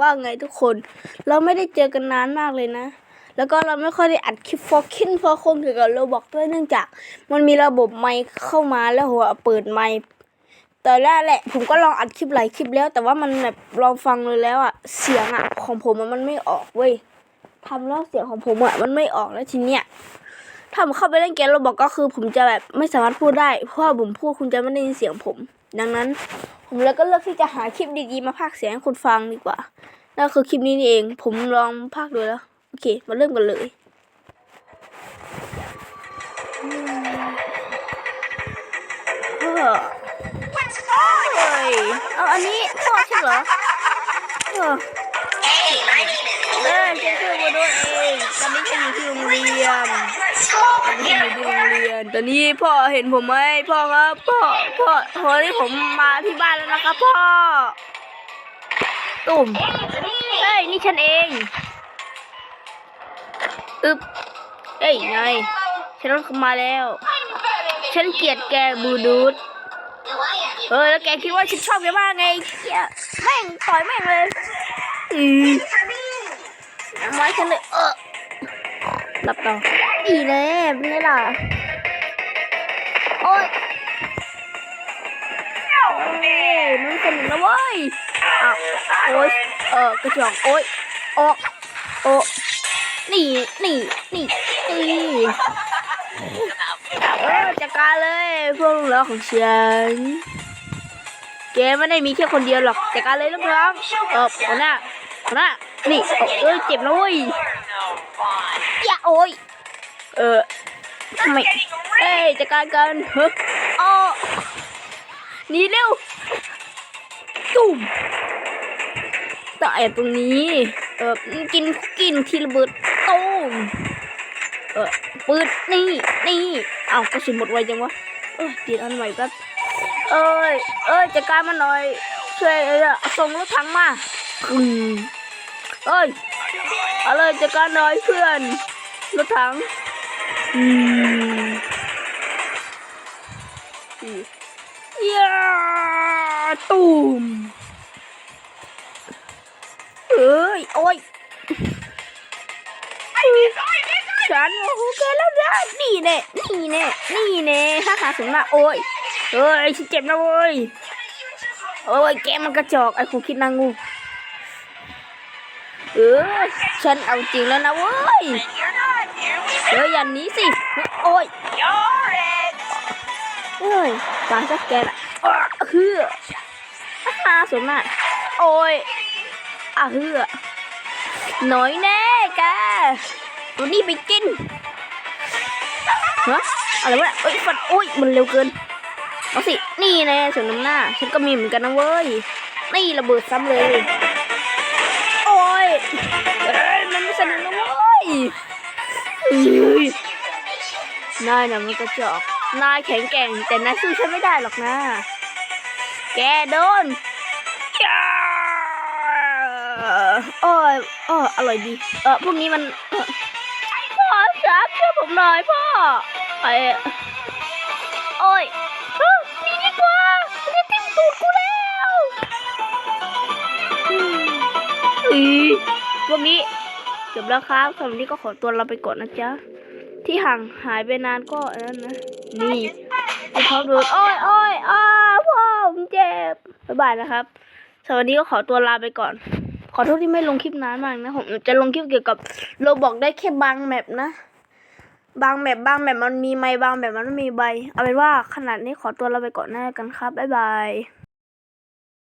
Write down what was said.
ว่าไงทุกคน เราไม่ได้เจอกันนานมากเลยนะ แล้วก็เราไม่ค่อยได้อัดคลิปฟอร์คินฟอร์คงเกี่ยวกับโรบอกด้วยเนื่องจาก มันมีระบบไมค์เข้ามาแล้วหัวเปิดไมค์แต่แรกแหละผมก็ลองอัดคลิปหลายคลิปแล้ว แต่ว่ามันแบบลองฟังเลยแล้วอะเสียงอะของผมมันไม่ออกเว้ยทำแล้วเสียงของผมอะมันไม่ออกแล้วทีเนี้ยถ้าผมเข้าไปเล่นเกมเรบอกก็คือ ผมจะแบบไม่สามารถพูดได้ เพราะว่าผมพูดคุณจะไม่ได้ยินเสียงผม ดังนั้น ผมเลยก็เลือกที่จะหาคลิปดีๆมาพากเสียงให้คุณฟังดีกว่านั่นคือคลิปนี้นี่เอง ผมลองพากดูแล้ว โอเค มาเริ่มกันเลยอืมเอเฮ้ยเอาอันนี้พ่อใช่เหรอเออเออฉันคือโมโดเองตอนนี้ฉันอยู่ที่โรงเรียน School ตอนนี้อยู่ที่โรงเรียน ตอนนี้พ่อเห็นผมไหมพ่อครับ พ่อ พ่อพ่อที่ผมมาที่บ้านแล้วนะครับพ่อ ตุ่ม เฮ้ย นี่ฉันเองอึบเฮ้ยนายฉันต้องมาแล้ว ฉันเกลียดแกบูดูดเออแล้วแกคิดว่าฉันชอบแกมากไงเหี้ยแม่งต่อยแม่งเลยอืมเอาไม้ฉันเลยเออ หลับต่อดีแน่เป็นไงล่ะโอ๊ยเอ้ยมันสนุกนะเว้ยอ้าวโอ๊ยเออกระจอกโอ๊ยโอะโอะนี่นี่นี่นี่เจัดการเลยพวกลูกน้องของฉันแกไม่ได้มีแค่คนเดียวหรอกจัดการเลยลูกน้องเออหัวหน้าหัวหน้านี่เออเจ็บนะเว้ย อย่าโอ้ย เออทำไมเอ้ยจัดการกันเฮ้ยอ๋อหนีเร็วตุ่มต้องแอบตรงนี้ เออกินกินทีระเบิดตุ้มเออปืนนี่ นี่ เอากระสุนหมดไวจังวะ เออเตีอันใหม่แป๊บ เอ้ย เอ้ยจัดการมาหน่อย ช่วยเออส่งรถถังมาอืม เอ้ยเอาเลยจัดการหน่อยเพื่อนรถถังอืมอืมยาตูมเอ้ย โอ้ยฉันโอ้โหแกแล้วนะนี่แน่นี่แน่นี่แน่ฮ่าฮ่าสมน่ะโอ้ยเอ้ยฉันเจ็บนะเว้ยโอ้ยแกมันกระจอกไอ้ครูคิดนางู เออ ฉันเอาจริงแล้วนะเว้ยเฮ้ยอย่าหนี้สิ โอ้ยเอ้ยตายสักแกน่ะเฮือฮ่าฮ่าสมน่ะโอ้ยอะเฮือหน่อยแน่แกตัวนี้ไปกินฮะอะไรวะเอ้ยฟันโอ้ยมันเร็วเกินเอาสิ นี่แน่ส่วนน้ำหน้า ฉันก็มีเหมือนกันนะเว้ย นี่ระเบิดซ้ำเลย ยเอ้ยมันไม่สนุกนะเว้ยเอ้ยนายน่ะมันกระจอกนายแข็งแกร่งแต่นายสู้ฉันไม่ได้หรอกนะ แกโดนจ้าโอ้ยโอ้ยอร่อยดี เออพวกนี้มันพ่อครับช่วยผมหน่อยพ่อไอ้โอ้ย วกนี้จบแล้วครับสำหรับวันนี้ก็ขอตัวลาไปก่อนนะจ๊ะ ที่ห่างหายไปนานก็อันนั้นนะ นี่คุณพ่อดูโอ้ยโอ้ยอ้าพ่อผมเจ็บ บ๊ายบายนะครับสำหรับวันนี้ก็ขอตัวลาไปก่อน ขอโทษที่ไม่ลงคลิปนานมากนะ ผมจะลงคลิปเกี่ยวกับโรบอกได้แค่บางแมปนะ บางแมปบางแมปมันมีไม้บางแมปมันไม่มีใบ เอาเป็นว่าขนาดนี้ขอตัวลาไปก่อนนะกันครับ บ๊ายบาย